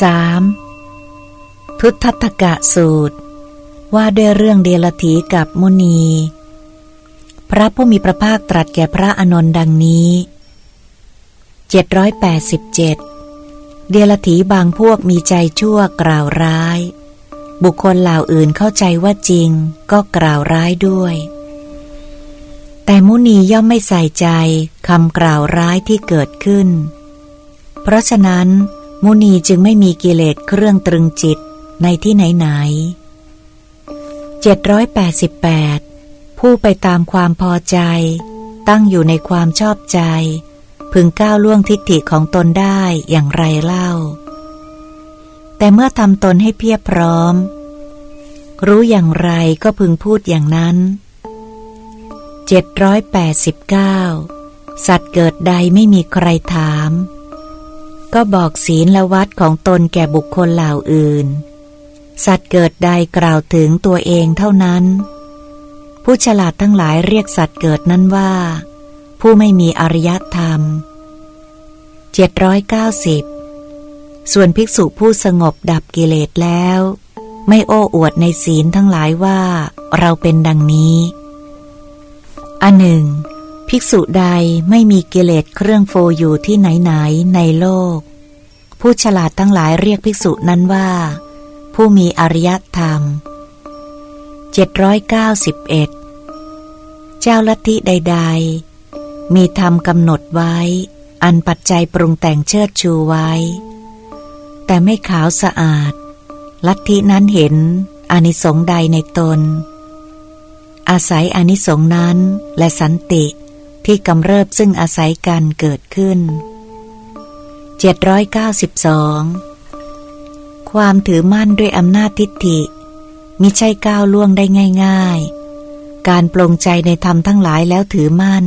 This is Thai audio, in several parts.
3. ทุทัตกะสูตร ว่าด้วยเรื่องเดลถีกับมุนี พระผู้มีพระภาคตรัสแก่พระอนนท์ดังนี้ 787 เดลถีบางพวกมีใจชั่วกล่าวร้าย บุคคลเหล่าอื่นเข้าใจว่าจริงก็กล่าวร้ายด้วย แต่มุนีย่อมไม่ใส่ใจคำกล่าวร้ายที่เกิดขึ้น เพราะฉะนั้น มุนีจึงไม่มีกิเลสเครื่องตรึงจิตในที่ไหนไหน788 ผู้ไปตามความพอใจ ตั้งอยู่ในความชอบใจ พึงก้าวล่วงทิฏฐิของตนได้อย่างไรเล่า แต่เมื่อทำตนให้เพียบพร้อม รู้อย่างไรก็พึงพูดอย่างนั้น 789 สัตว์เกิดใดไม่มีใครถาม ก็บอกศีลและวัดของตนแก่บุคคลเหล่าอื่น สัตว์เกิดใดกล่าวถึงตัวเองเท่านั้น ผู้ฉลาดทั้งหลายเรียกสัตว์เกิดนั้นว่า ผู้ไม่มีอริยธรรม 790 ส่วนภิกษุผู้สงบดับกิเลสแล้ว ไม่โอ้อวดในศีลทั้งหลายว่าเราเป็นดังนี้ อันหนึ่ง ภิกษุใดไม่มีกิเลสเครื่องโฟอยู่ที่ไหนไหนในโลก ผู้ฉลาดทั้งหลายเรียกภิกษุนั้นว่า ผู้มีอริยธรรม 791 เจ้าลัทธิใด ๆ มีธรรมกำหนดไว้ อันปัจจัยปรุงแต่งเชิดชูไว้ แต่ไม่ขาวสะอาด ลัทธินั้นเห็นอนิสงส์ใดในตนอาศัยอนิสงส์นั้นและสันติ ที่กำเริบซึ่งอาศัยกันเกิดขึ้น 792 ความถือมั่นด้วยอำนาจทิฏฐิมิใช่ก้าวล่วงได้ง่าย ๆ การปลงใจในธรรมทั้งหลายแล้วถือมั่น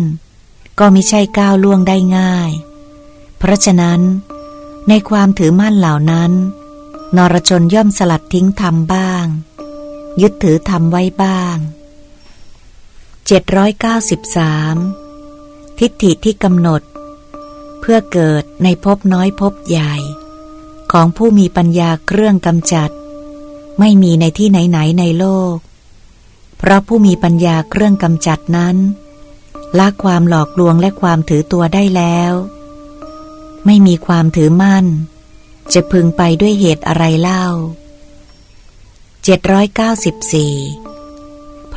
ก็มิใช่ก้าวล่วงได้ง่าย เพราะฉะนั้น ในความถือมั่นเหล่านั้น นรชนย่อมสลัดทิ้งธรรมบ้าง ยึดถือธรรมไว้บ้าง 793 ทิฏฐิที่กำหนด เพื่อเกิดในภพน้อยภพใหญ่ ของผู้มีปัญญาเครื่องกำจัด ไม่มีในที่ไหนๆในโลก เพราะผู้มีปัญญาเครื่องกำจัดนั้นละความหลอกลวงและความถือตัวได้แล้ว ไม่มีความถือมั่น จะพึงไปด้วยเหตุอะไรเล่า 794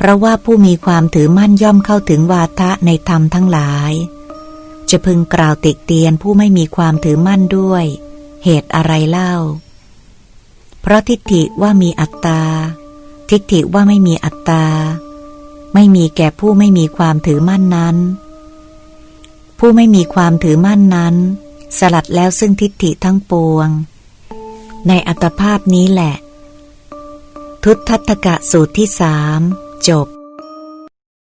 เพราะว่าผู้มีความถือมั่นย่อมเข้าถึงวาทะในธรรมทั้งหลาย จะพึงกล่าวติเตียนผู้ไม่มีความถือมั่นด้วย เหตุอะไรเล่า เพราะทิฏฐิว่ามีอัตตา ทิฏฐิว่าไม่มีอัตตา ไม่มีแก่ผู้ไม่มีความถือมั่นนั้น ผู้ไม่มีความถือมั่นนั้น สลัดแล้วซึ่งทิฏฐิทั้งปวง ในอัตภาพนี้แหละ ทุตทัตกะสูตรที่สาม จบ